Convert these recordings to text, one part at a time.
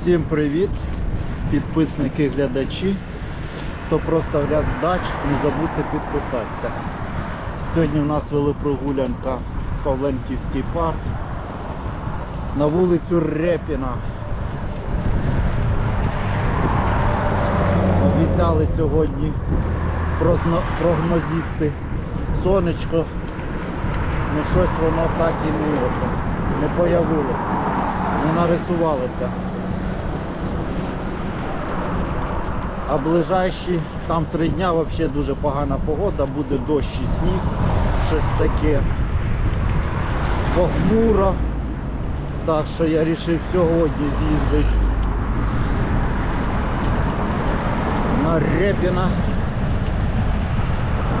Всім привіт, підписники, глядачі. Хто просто глядач, не забудьте підписатися. Сьогодні в нас велопрогулянка Павленківський парк на вулицю Репіна. Обіцяли сьогодні прогнозісти сонечко, ну щось воно так і не, не появилося, не нарисувалося. А ближайші там три дня взагалі дуже погана погода, буде дощ і сніг, щось таке похмуро. Так що я вирішив сьогодні з'їздити на Репіна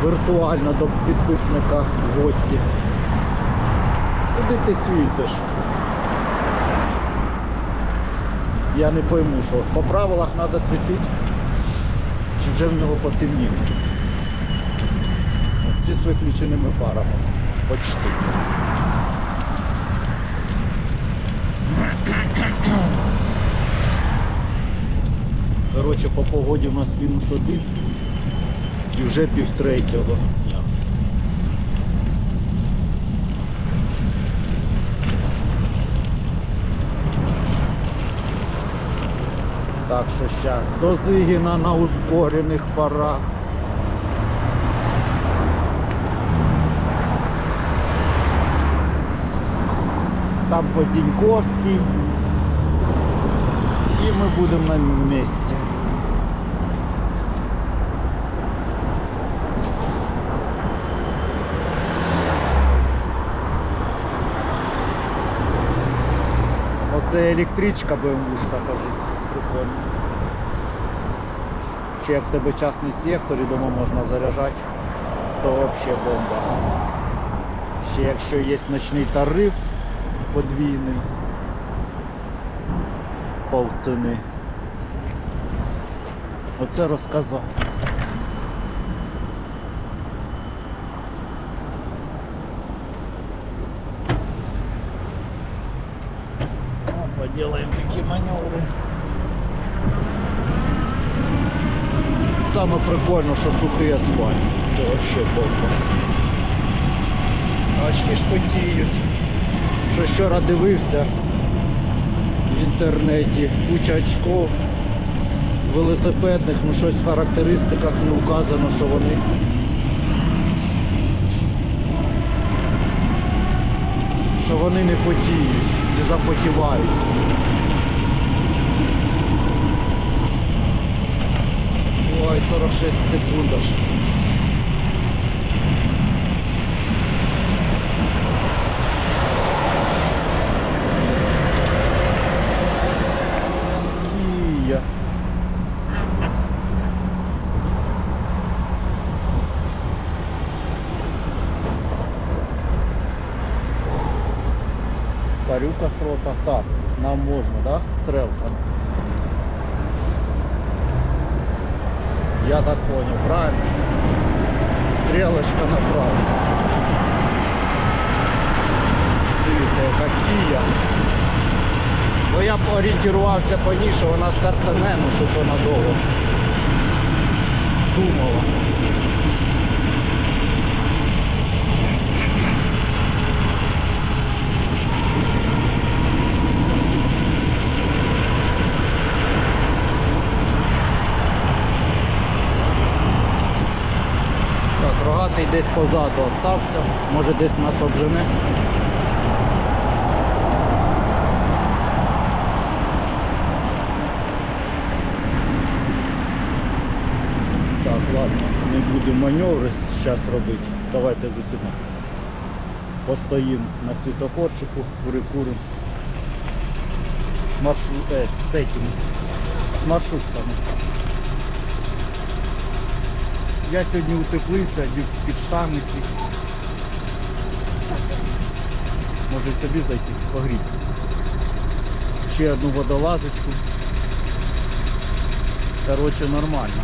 віртуально до підписника в гості. Куди ти світиш? Я не пойму, що по правилах треба світити, вже в нього потемніло. Оці з виключеними фарами. Почти. Коротше, по погоді у нас мінус один і вже півтретього дня. Зараз до Зигіна на ускорених парах. Там Позіньковський. І ми будемо на місці. Оце електричка БМВшка, кажись, прикольно. Чи як в тебе частний сектор і дома можна заряджати, то взагалі бомба. Ще якщо є ночний тариф подвійний, полціни. Оце розказав. Ну, Поделаем такие маневры. Саме прикольно, що сухий асфальт. Це взагалі бомба. Очки ж потіють. Що вчора дивився в інтернеті, куча очков велосипедних, ну щось в характеристиках не вказано, що вони що вони не потіють, не запотівають. Ой, 46 секунд аж. Кія. Парюка с рота. Так, нам можно, да? Стрелка. Я так понял, правильно? Стрелочка направо. Дивіться, яка кія. Бо я орієнтувався по ній, що вона стартане, ну щось вона довго думала. Так, десь позаду остався, може десь нас обжене. Так, ладно, не будемо маневри зараз робити. Давайте з усіма. Постоїмо на світофорчику, перекуримо. З маршру... е, з з маршрутками. Я сьогодні утеплився, під підштанники. Може собі зайти, погрітися. Ще одну водолазочку. Коротше, нормально.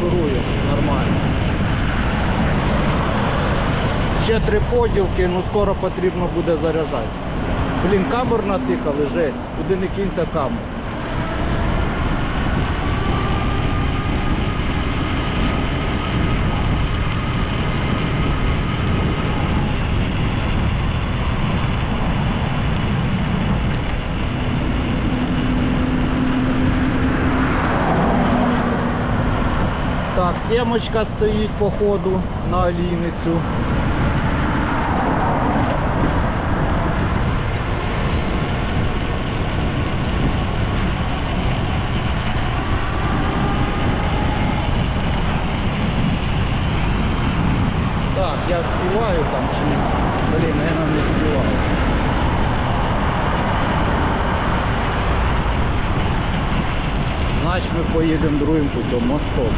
конфігурує нормально. Ще три поділки, ну скоро потрібно буде заряджати. Блін, камер натикали, жесть. Куди не кінця камер. Так, сімочка стоїть по ходу на олійницю. Так, я співаю там чи не Блін, наверное, не співаю. Значить ми поїдемо другим путем, мостом.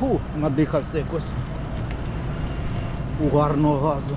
Фу, надихався якось угарного газу.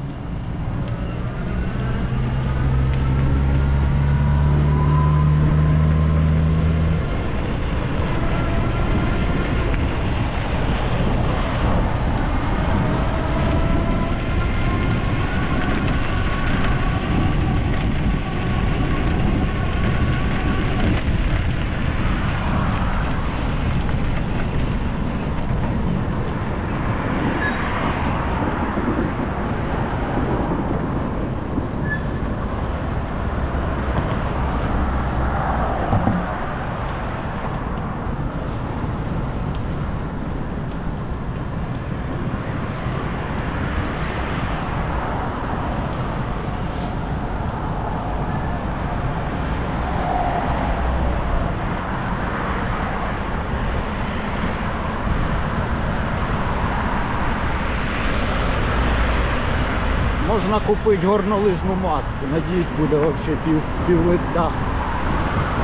Можна купити горнолижну маску. Надіють буде взагалі пів, пів лиця.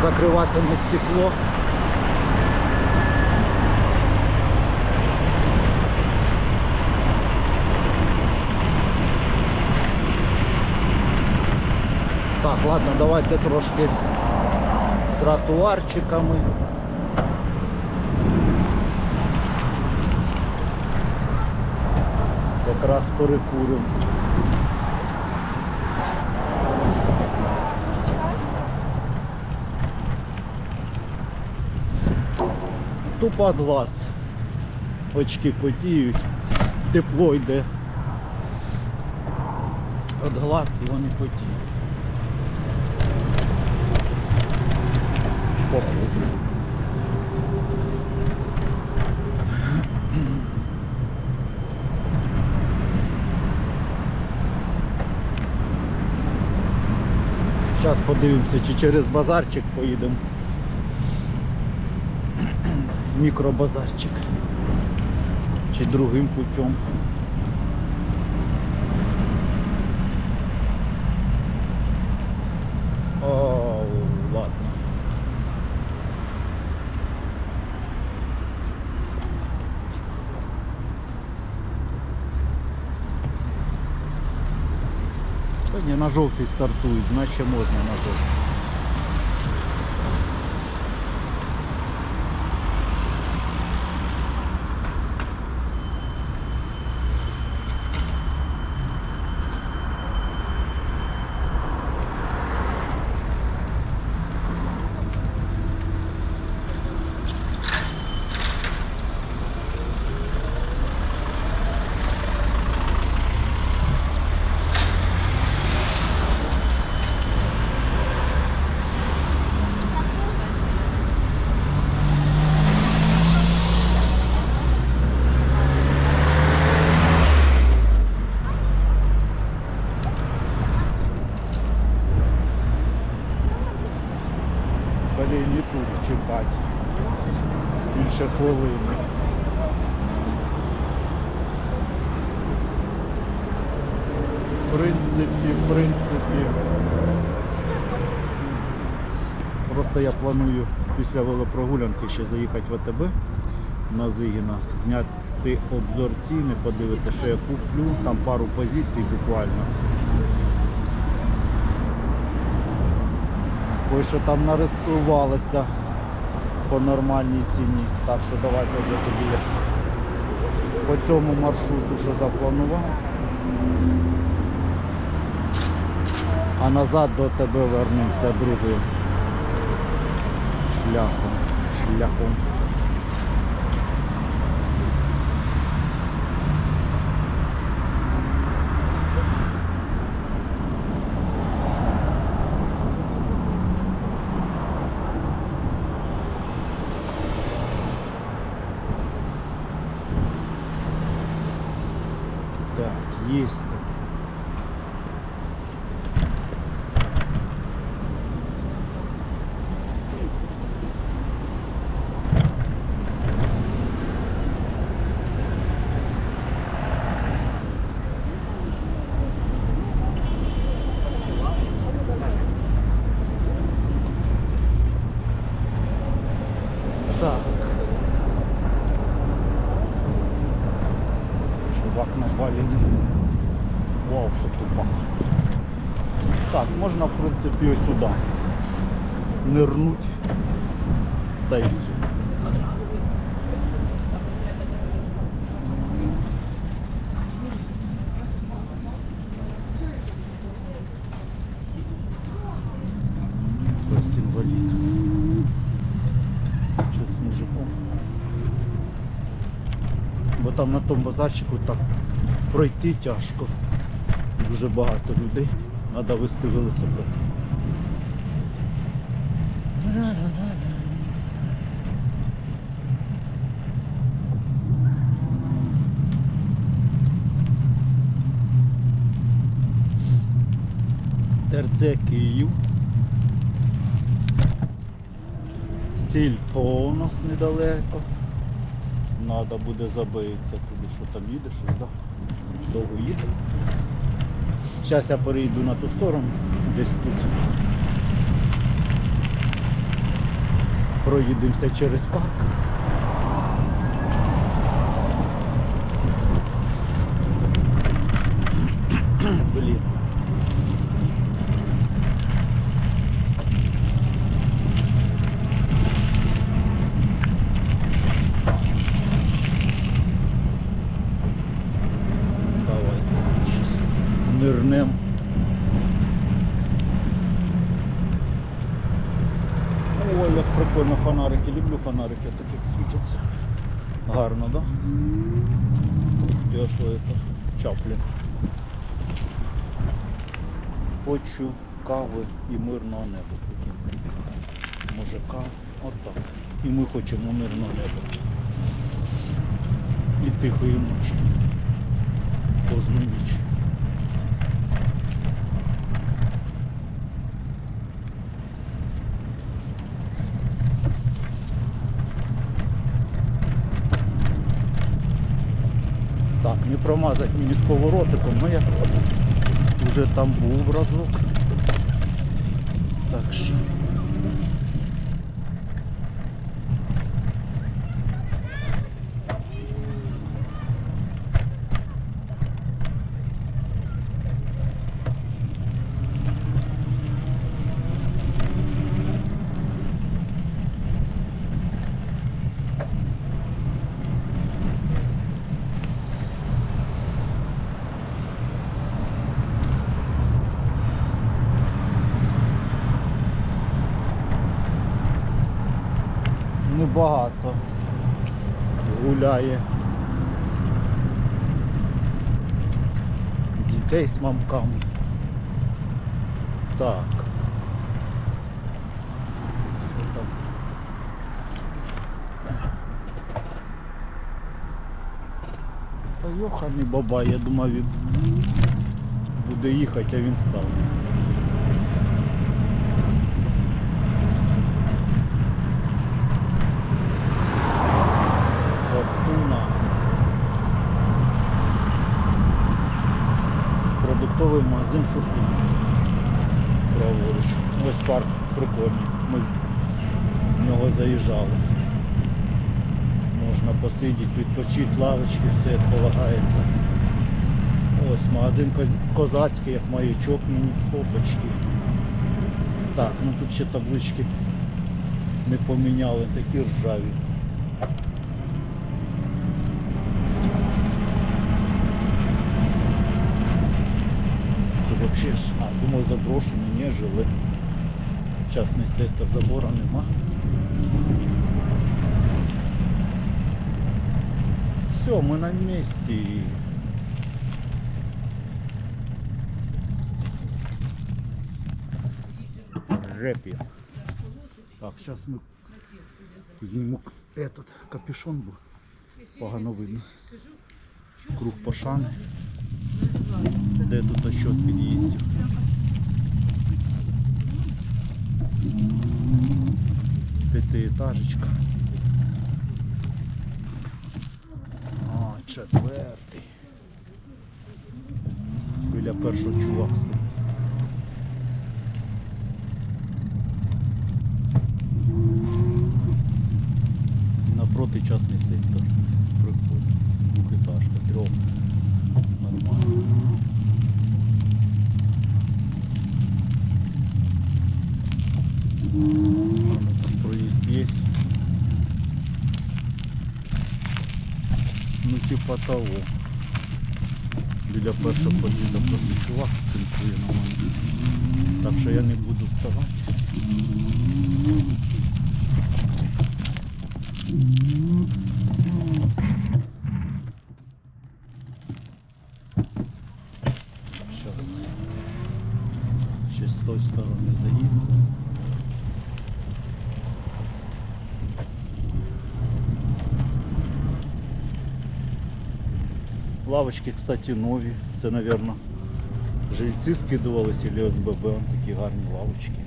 Закриватиме стекло. Так, ладно, давайте трошки тротуарчиками. Якраз перекуримо. Тупо от глаз. Очки потіють, тепло йде. От глаз вони потіють. Походу. Зараз подивимося, чи через базарчик поїдемо. Мікробазарчик. Чи другим путем. О, ладно. Та ні, на жовтий стартують, значить можна на жовтий. Блін, і тут чекати. Більше хвилини. В принципі, в принципі. Просто я планую після велопрогулянки ще заїхати в АТБ на Зигіна, зняти обзор ціни, подивитися, що я куплю. Там пару позицій буквально. Ой, що там нарестувалося по нормальній ціні. Так що давайте вже тоді по цьому маршруту, що запланував. А назад до тебе вернемося другим шляхом. Шляхом. Так, есть. Та інвалід. Чи з мужиком. Бо там на тому базарчику так пройти тяжко. Дуже багато людей. Треба вести велосипед. ТРЦ Київ. Сільпо у нас недалеко. Надо буде забитися туди, що там їде, щось да? довго їде. Зараз я перейду на ту сторону, десь тут. Проїдемося через парк. Блін. Давайте щось нирнем. Ой, як прикольно фонарики. Люблю фонарики, так як світяться. Гарно, да? Я що це? Чаплін. Хочу кави і мирного неба. Може кава? Отак. І ми хочемо мирного неба. І тихої ночі. Кожну ніч. Промазать мені з поворотиком, ну я вже там був разок. Так що. Дітей з мамками. Так. Що там? Та йоханий бабай, я думав він буде їхати, а він став. Магазин Фортуна. Праворуч. Ось парк прикольний. Ми в нього заїжджали. Можна посидіти, відпочити, лавочки, все як полагається. Ось магазин козацький, як маячок мені, опачки. Так, ну тут ще таблички не поміняли, такі ржаві. Це взагалі ж, а, думав заброшено, ні, жили. Частний сектор забора нема. Все, ми на місці. Рэпи. Так, сейчас мы сниму этот капюшон был. Погано видно. Круг пошани. Де тут отсчет під'їздів? П'ятиэтажечка. А, четвертий. Біля першого чувак Ну. Біля першого подіда просто чувак цинкує на мене. Так що я не буду вставати. Сейчас. Ще з той сторони заїду. Лавочки, кстати, нові. Це, мабуть, жильці скидувалися или ОСББ. Такі гарні лавочки.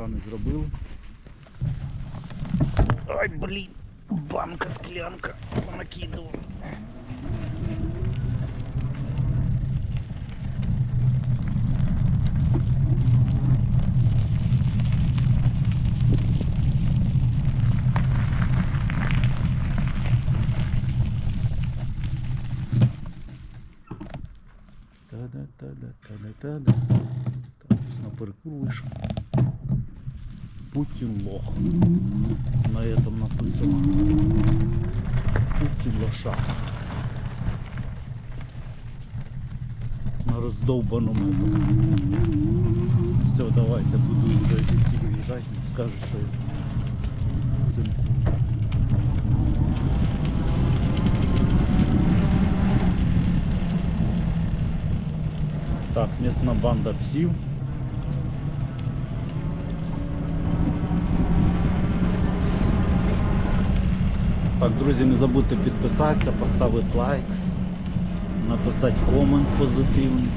Круг пашани зробили. Ай, блін, банка, склянка, накидував. Та-да-та-да-та-да-та-да. Так, ось на перекур вийшов. Путин лох. На этом написано. Путин лоша. На роздовбаному этом. Все, давайте буду вже всі виїжджати. Скажу, що я цинкую. Так, місна банда псів. Так, друзі, не забудьте підписатися, поставити лайк, написати комент позитивний,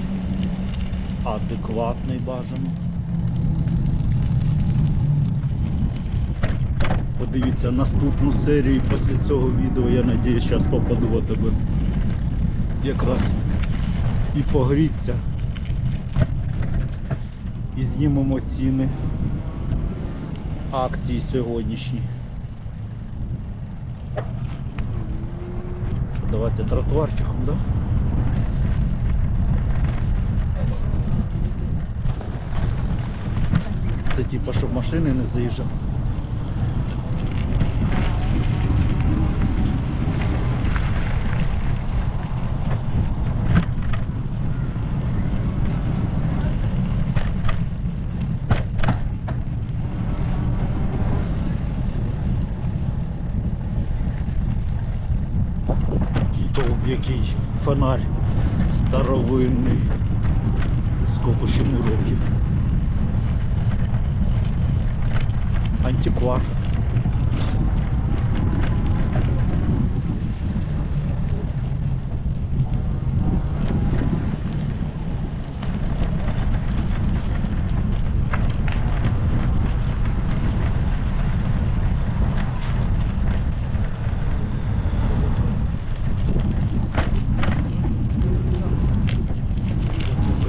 адекватний бажано. Подивіться наступну серію після цього відео, я сподіваюся, зараз попаду в тебе якраз і погріться. І знімемо ціни акції сьогоднішні. Давайте тротуарчиком, да? Це типа, щоб машини не заїжджали. Фонарь старовинний. Сколько ще років. Антиквар.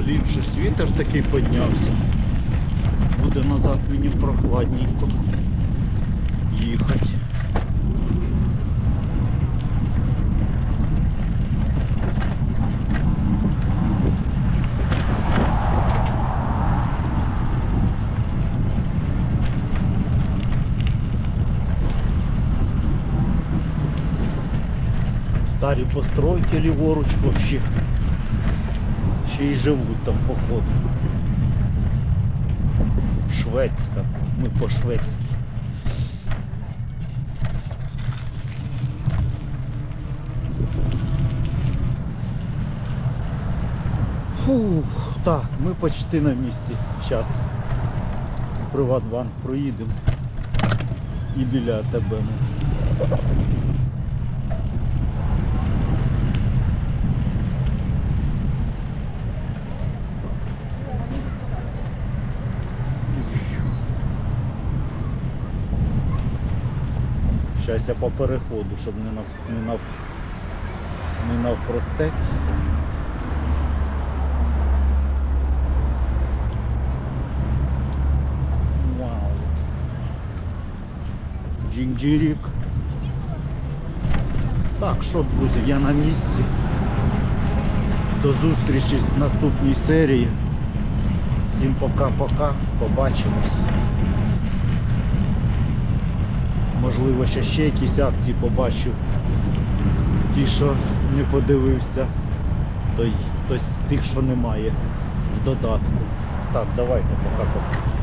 Блін, щось вітер такий піднявся. Буде назад мені прохладненько їхати. Старі постройки ліворуч вообще ще й живуть там походу. Шведська. Ми по-шведськи. Фух, так, ми почти на місці. Зараз Приватбанк проїдемо. І біля тебе ми. Зараз я по переходу, щоб не нав, не нав, не навпростець. Вау. Джинджирік. Так, що, друзі, я на місці. До зустрічі в наступній серії. Всім пока-пока. Побачимось. Можливо, ще ще якісь акції побачу. Ті, що не подивився, той, й хтось з тих, що немає в додатку. Так, давайте пока-пока.